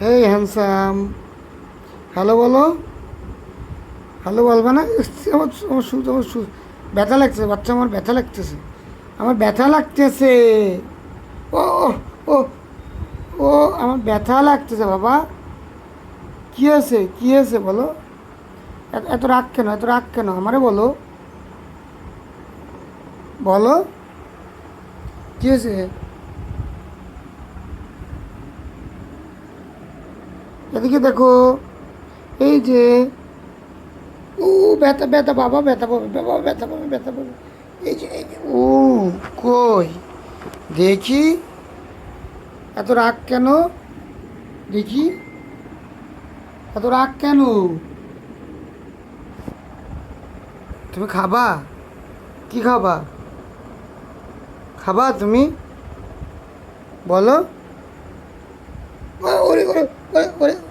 এই handsome hello বলো। Hello বলবে না? আমার আমার সু আমার সু ব্যথা লাগছে বাচ্চা আমার ব্যথা লাগতেছে। আমার ব্যথা লাগতেছে। ও ও, ও আমার ব্যথা লাগতেছে বাবা। কী আছে কী আছে বলো? এত এত রাগ কেন? এত রাগ কেন? আমারে বলো। বলো। কী হয়েছে? এদিকে দেখো এই যে ও ব্যথা ব্যথা বাবা ব্যথা পাবে বাবা ব্যথা পাবে ব্যথা পাবে এই যে এই যে ও কই? দেখি। এত রাগ কেন? দেখি। এত রাগ কেন? তুমি খাবা? কি খাবা? খাবা তুমি? বলো। ও, ওরে। ওরে ওরে ওরে